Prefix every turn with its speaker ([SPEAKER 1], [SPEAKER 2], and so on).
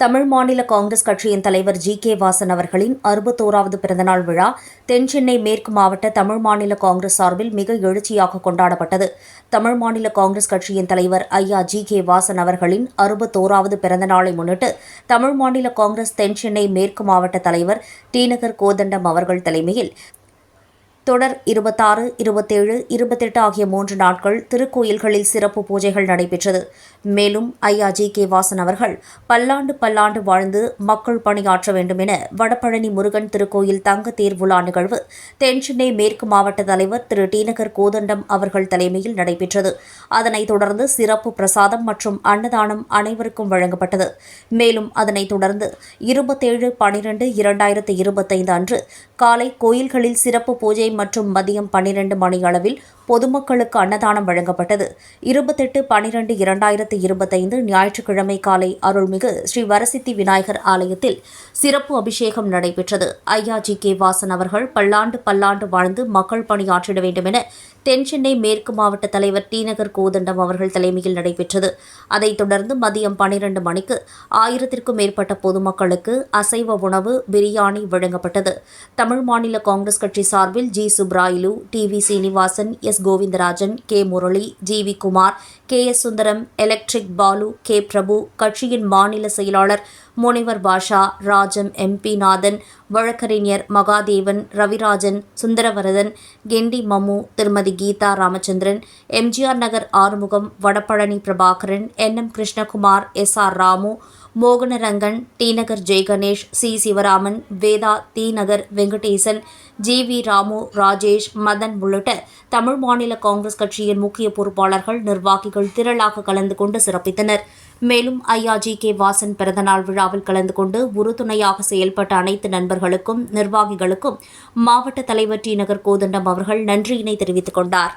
[SPEAKER 1] தமிழ் மாநில காங்கிரஸ் கட்சியின் தலைவர் ஜி. கே. வாசன் அவர்களின் அறுபத்தோராவது பிறந்தநாள் விழா தென் சென்னை மேற்கு மாவட்ட தமிழ் மாநில காங்கிரஸ் சார்பில் மிக எழுச்சியாக கொண்டாடப்பட்டது. தமிழ் மாநில காங்கிரஸ் கட்சியின் தலைவர் ஐயா ஜி. கே. வாசன் அவர்களின் அறுபத்தோராவது பிறந்தநாளை முன்னிட்டு தமிழ் மாநில காங்கிரஸ் தென் சென்னை மேற்கு மாவட்ட தலைவர் டி. நகர் கோதண்டம் அவர்கள் தலைமையில் தொடர் இருபத்தாறு இருபத்தேழு இருபத்தெட்டு ஆகிய மூன்று நாட்கள் திருக்கோயில்களில் சிறப்பு பூஜைகள் நடைபெற்றது. மேலும் ஐயா ஜி கே வாசன் அவர்கள் பல்லாண்டு பல்லாண்டு வாழ்ந்து மக்கள் பணியாற்ற வேண்டும் என வடபழனி முருகன் திருக்கோயில் தங்க தேர் நிகழ்வு தென்சென்னை மேற்கு மாவட்ட தலைவர் திரு. டிநகர் கோதண்டம் அவர்கள் தலைமையில் நடைபெற்றது. அதனைத் தொடர்ந்து சிறப்பு பிரசாதம் மற்றும் அன்னதானம் அனைவருக்கும் வழங்கப்பட்டது. மேலும் அதனைத் தொடர்ந்து இருபத்தேழு பனிரெண்டு இரண்டாயிரத்து இருபத்தைந்து அன்று காலை கோயில்களில் சிறப்பு பூஜை மற்றும் மதியம் பன்னிரண்டு மணி அளவில் பொதுமக்களுக்கு அன்னதானம் வழங்கப்பட்டது. இருபத்தெட்டு பனிரெண்டு இரண்டாயிரத்து இருபத்தைந்து ஞாயிற்றுக்கிழமை காலை அருள்மிகு ஸ்ரீ வரசித்தி விநாயகர் ஆலயத்தில் சிறப்பு அபிஷேகம் நடைபெற்றது. ஐயா ஜி கே வாசன் அவர்கள் பல்லாண்டு பல்லாண்டு வாழ்ந்து மக்கள் பணியாற்றிட வேண்டும் என தென் சென்னை மேற்கு மாவட்ட தலைவர் டி நகர் கோதண்டம் அவர்கள் தலைமையில் நடைபெற்றது. அதைத் தொடர்ந்து மதியம் பனிரண்டு மணிக்கு ஆயிரத்திற்கும் மேற்பட்ட பொதுமக்களுக்கு அசைவ உணவு பிரியாணி வழங்கப்பட்டது. தமிழ் மாநில காங்கிரஸ் கட்சி சார்பில் G. Subrayalu T. V. Srinivasan S. Govindarajan K Murali G V Kumar K S Sundaram electric Balu K Prabhu கட்சியின் மாநில செயலாளர் முனைவர் பாஷா ராஜம் எம்பி நாதன் வழக்கறிஞர் மகாதேவன் ரவிராஜன் சுந்தரவரதன் கெண்டி மம்மு திருமதி Geetha Ramachandran MGR Nagar Arumugam Vadapalani Prabhakaran N. M. Krishnakumar S. R. Ramu Mohanarangan T. Nagar Jayaganesh C. Sivaraman Vedha T. Nagar Venkatesan G. V. Ramu Rajesh Madhan உள்ளிட்ட தமிழ் மாநில காங்கிரஸ் கட்சியின் முக்கிய பொறுப்பாளர்கள் நிர்வாகிகள் திரளாக கலந்து கொண்டு சிறப்பித்தனர். மேலும் ஐயா ஜி கே வாசன் பிறந்தநாள் விழாவில் கலந்து கொண்டு உறுதுணையாக செயல்பட்ட அனைத்து நண்பர்களுக்கும் நிர்வாகிகளுக்கும் மாவட்ட தலைவர் டி நகர் கோதண்டம் அவர்கள் நன்றியினை தெரிவித்துக் கொண்டாா்